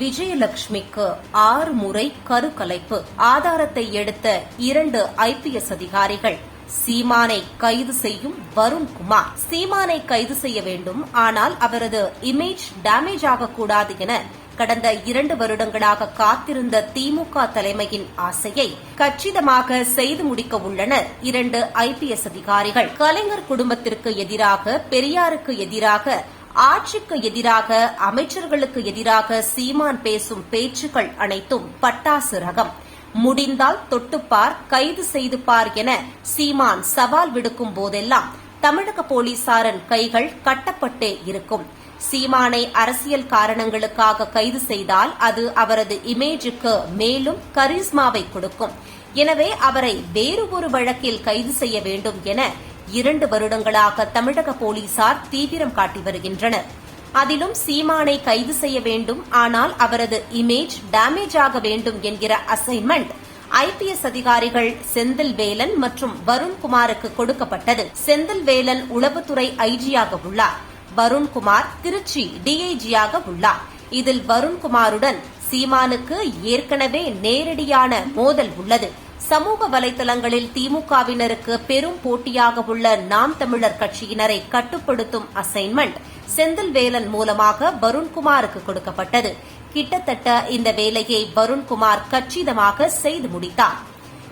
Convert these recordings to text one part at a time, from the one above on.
விஜயலட்சுமிக்கு ஆறு முறை கருக்கலைப்பு. ஆதாரத்தை எடுத்த இரண்டு ஐபிஎஸ் அதிகாரிகள். சீமானை கைது செய்யும் வருண்குமார். சீமானை கைது செய்ய வேண்டும். ஆனால் அவரது இமேஜ் டேமேஜ் ஆகக்கூடாது என கடந்த இரண்டு வருடங்களாக காத்திருந்த திமுக தலைமையின் ஆசையை கச்சிதமாக செய்து முடிக்க உள்ளனர் இரண்டு ஐபிஎஸ் அதிகாரிகள். கலைஞர் குடும்பத்திற்கு எதிராக பெரியாருக்கு எதிராக ஆட்சிக்கு எதிராக அமைச்சர்களுக்கு எதிராக சீமான் பேசும் பேச்சுக்கள் அனைத்தும் பட்டாசு ரகம். முடிந்தால் தொட்டுப்பார் கைது செய்து பார் என சீமான் சவால் விடுக்கும் போதெல்லாம் தமிழக போலீசாரின் கைகள் கட்டப்பட்டே இருக்கும். சீமானை அரசியல் காரணங்களுக்காக கைது செய்தால் அது அவரது இமேஜுக்கு மேலும் கரிஸ்மாவை கொடுக்கும். எனவே அவரை வேறு ஒரு வழக்கில் கைது செய்ய வேண்டும் என இரண்டு வருடங்களாக தமிழக போலீசார் தீவிரம் காட்டி வருகின்றனர். அதிலும் சீமானை கைது செய்ய வேண்டும் ஆனால் அவரது இமேஜ் டேமேஜ் ஆக வேண்டும் என்கிற அசைன்மெண்ட் ஐபிஎஸ் அதிகாரிகள் செந்தில் வேலன் மற்றும் வருண்குமாருக்கு கொடுக்கப்பட்டது. செந்தில் வேலன் உளவுத்துறை ஐஜியாக உள்ளார். வருண்குமார் திருச்சி டிஐஜியாக உள்ளார். இதில் வருண்குமாருடன் சீமானுக்கு ஏற்கனவே நேரடியான மோதல் உள்ளது. சமூக வலைதளங்களில் திமுகவினருக்கு பெரும் போட்டியாக உள்ள நாம் தமிழர் கட்சியினரை கட்டுப்படுத்தும் அசைன்மெண்ட் செந்தில் வேலன் மூலமாக வருண்குமாருக்கு கொடுக்கப்பட்டது. கிட்டத்தட்ட இந்த வேலையை வருண்குமார் கச்சிதமாக செய்து முடித்தார்.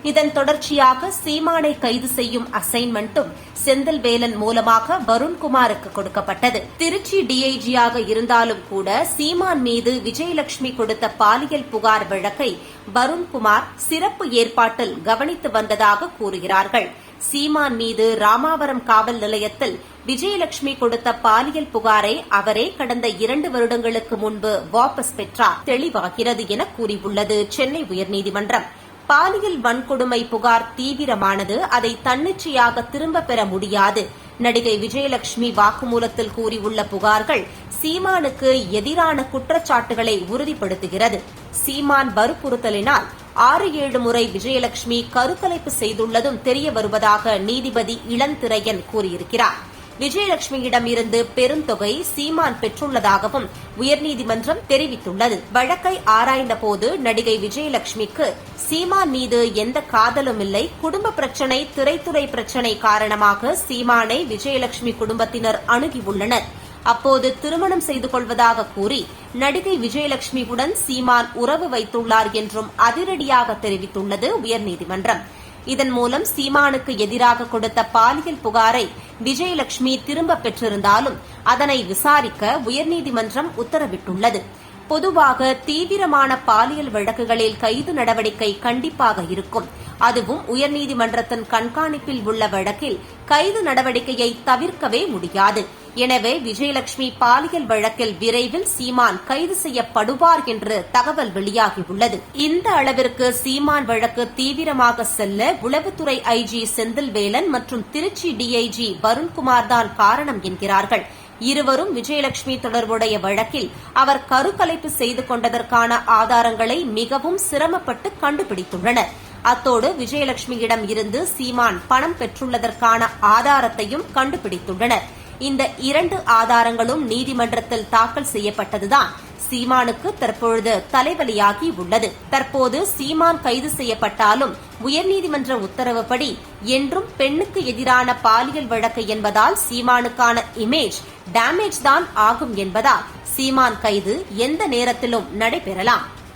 இதன் தொடர்ச்சியாக சீமானை கைது செய்யும் அசைன்மெண்ட்டும் செந்தில் வேலன் மூலமாக வருண்குமாருக்கு கொடுக்கப்பட்டது. திருச்சி டிஐஜியாக இருந்தாலும் கூட சீமான் மீது விஜயலட்சுமி கொடுத்த பாலியல் புகார் வழக்கை வருண்குமார் சிறப்பு ஏற்பாட்டில் கவனித்து வந்ததாக கூறுகிறார்கள். சீமான் மீது ராமாவரம் காவல் நிலையத்தில் விஜயலட்சுமி கொடுத்த பாலியல் புகாரை அவரே கடந்த இரண்டு வருடங்களுக்கு முன்பு வாபஸ் பெற்றார். தெளிவாகிறது என கூறியுள்ளது சென்னை உயர்நீதிமன்றம். பாலியல் வன்கொடுமை புகார் தீவிரமானது அதை தன்னிச்சையாக திரும்ப பெற முடியாது. நடிகை விஜயலட்சுமி வாக்குமூலத்தில் கூறியுள்ள புகார்கள் சீமானுக்கு எதிரான குற்றச்சாட்டுகளை உறுதிப்படுத்துகிறது. சீமான் வற்புறுத்தலினால் ஆறு ஏழு முறை விஜயலட்சுமி கருக்கலைப்பு செய்துள்ளதும் தெரிய வருவதாக நீதிபதி இளந்திரையன் கூறியிருக்கிறார். விஜயலட்சுமியிடம் இருந்து பெருந்தொகை சீமான் பெற்றுள்ளதாகவும் உயர்நீதிமன்றம் தெரிவித்துள்ளது. வழக்கை ஆராய்ந்தபோது நடிகை விஜயலட்சுமிக்கு சீமான் மீது எந்த காதலும் இல்லை. குடும்ப பிரச்சினை திரைத்துறை பிரச்சினை காரணமாக சீமானை விஜயலட்சுமி குடும்பத்தினர் அணுகியுள்ளனர் அப்போது திருமணம் செய்து கொள்வதாக கூறி நடிகை விஜயலட்சுமியுடன் சீமான் உறவு வைத்துள்ளார் என்றும் அதிரடியாக தெரிவித்துள்ளது உயர்நீதிமன்றம். இதன் மூலம் சீமானுக்கு எதிராக கொடுத்த பாலியல் புகாரை விஜயலட்சுமி திரும்பப் பெற்றிருந்தாலும் அதனை விசாரிக்க உயர்நீதிமன்றம் உத்தரவிட்டுள்ளது. பொதுவாக தீவிரமான பாலியல் வழக்குகளில் கைது நடவடிக்கை கண்டிப்பாக இருக்கும். அதுவும் உயர்நீதிமன்றத்தின் கண்காணிப்பில் உள்ள வழக்கில் கைது நடவடிக்கையை தவிர்க்கவே முடியாது. எனவே விஜயலட்சுமி பாலியல் வழக்கில் விரைவில் சீமான் கைது செய்யப்படுவார் என்று தகவல் வெளியாகியுள்ளது. இந்த அளவிற்கு சீமான் வழக்கு தீவிரமாக செல்ல உளவுத்துறை ஐஜி செந்தில்வேலன் மற்றும் திருச்சி டிஐஜி வருண்குமார் தான் காரணம் என்கிறார்கள். இருவரும் விஜயலட்சுமி தொடர்புடைய வழக்கில் அவர் கருக்கலைப்பு செய்து கொண்டதற்கான ஆதாரங்களை மிகவும் சிரமப்பட்டு கண்டுபிடித்துள்ளனர். அத்தோடு விஜயலட்சுமியிடம் இருந்து சீமான் பணம் பெற்றுள்ளதற்கான ஆதாரத்தையும் கண்டுபிடித்துள்ளனர். இந்த இரண்டு ஆதாரங்களும் நீதிமன்றத்தில் தாக்கல் செய்யப்பட்டதுதான் சீமானுக்கு தற்பொழுது தலைவலியாகி உள்ளது. தற்போது சீமான் கைது செய்யப்பட்டாலும் உயர்நீதிமன்ற உத்தரவுப்படி என்றும் பெண்ணுக்கு எதிரான பாலியல் வழக்கு என்பதால் சீமானுக்கான இமேஜ் டேமேஜ் தான் ஆகும் என்பதால் சீமான் கைது எந்த நேரத்திலும் நடைபெறலாம்.